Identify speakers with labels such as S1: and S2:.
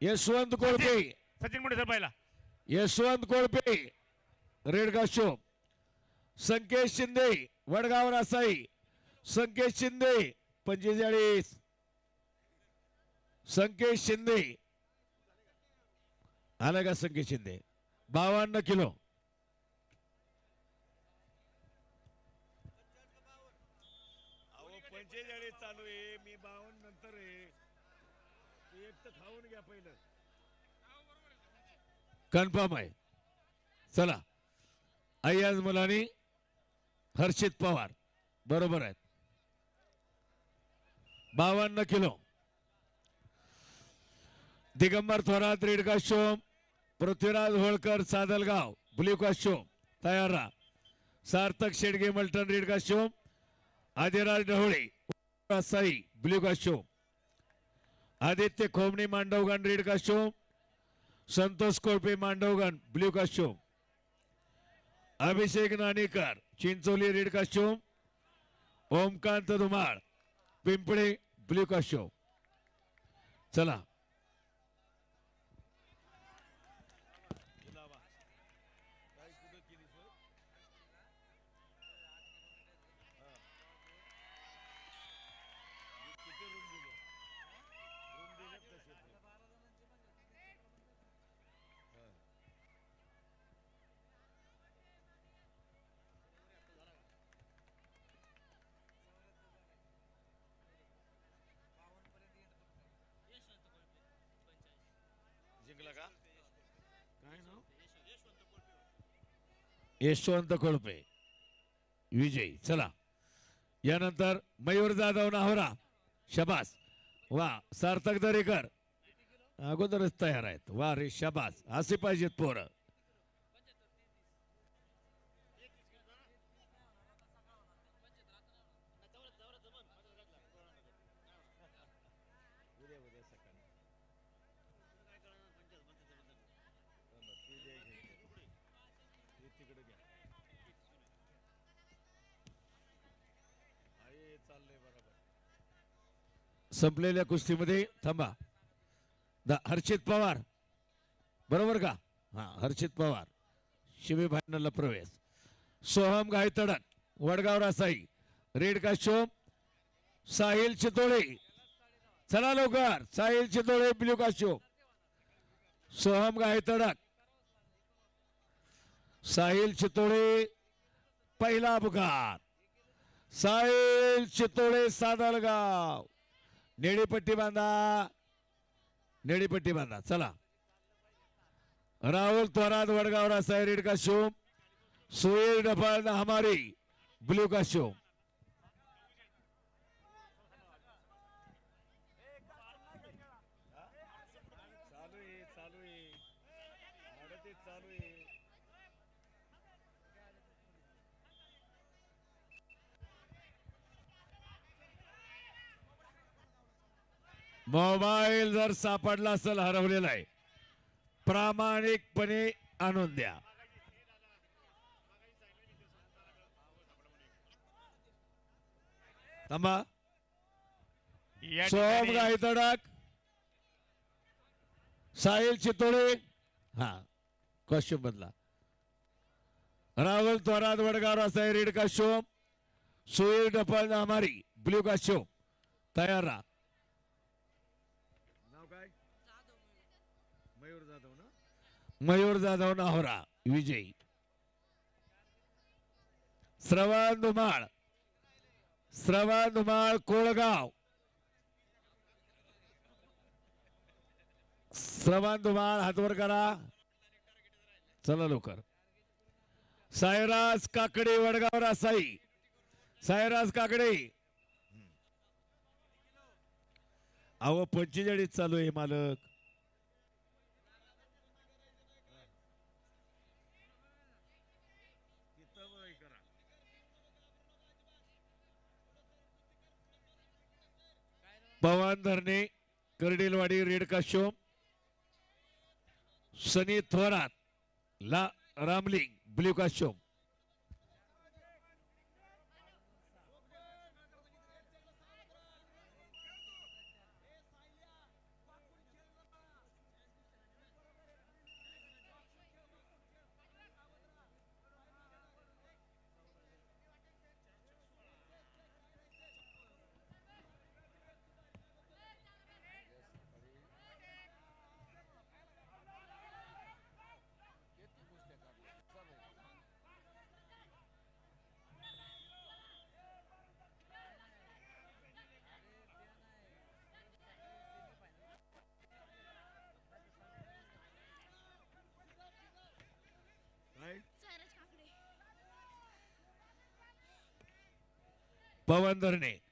S1: Yashwant Kolpe.
S2: Sachin Munde sir पहिला.
S1: यशवंत कोळपे. Red costume Sanket Shinde Wadgaon Rasai. संकेत शिंदे पंचेचाळीस. संकेत शिंदे. आला का संकेत शिंदे? बावन्न किलो. पंचेचाळीस चालू आहे. मी बावन्न नंतर आहे. कन्फर्म आहे. चला. अय्याज मुलानी हर्षित पवार. बरोबर आहेत. बावन्न kilo. Digambar Thorat red costume Prithviraj Holkar Sadalgaon blue costume तयार राहा. Sarthak Shedge Malthan red costume Adiraj Dhawale Sai blue costume Aditya Khomne Mandavgan red costume Santosh Kolpe Mandavgan blue costume Abhishek Nanekar Chincholi red costume Omkant Dhumal Pimple blue costume चला. का? काय नाव? यशवंत कोळपे. विजय. चला. यानंतर मयूर जाधव नाहोरा. शबास. वा सार्थक दरेकर. अगोदरच तयार आहेत. वा रे शबास. असे पाहिजेत पोरं. संपलेल्या कुस्तीमध्ये थांबा. द- हर्षित पवार. बरोबर का? हा हर्षित पवार. शिवे प्रवेश. Soham Gaytadak Wadgaon Rasai red costume Sahil Chitole. चला लवकर. साहिल चितोळे ब्ल्यू काशोम सोहम गायतडक साहिल चितोळे पहिला अपघात. साहिल चितोळे सादलगाव नेडीपट्टी बांधा. नेडीपट्टी बांधा. चला. Rahul Thorat Wadgaon Rasai red costume Suhel Daphal Hamari. Blue का शो चालू आहे चालू आहे. मोबाईल जर सापडला असेल हरवलेला आहे. प्रामाणिकपणे आणून द्या. थांबा. सोहम
S2: ठिकाणी
S1: गायतडक साहिल चितोळे. हा कॉस्ट्युम बदला. Rahul Thorat Wadgaon Rasai red costume Suhel Daphal Hamari blue costume तयार राहा नाव काय मयूर जाधव ना मयूर जाधव नाहोरा विजयी. श्रवण धुमाळ श्रवण धुमाळ कोळगाव. श्रवण धुमाळ हातवर करा. चला लवकर. सायराज काकडे वडगाव रासाई सायराज काकडे. अहो पंचेचाळीस चालू आहे मालक. पवन धरणे करडेलवाडी रेड काश्योम सनी थोरात ला रामलिंग ब्ल्यू काश्योम. पवन धरणे.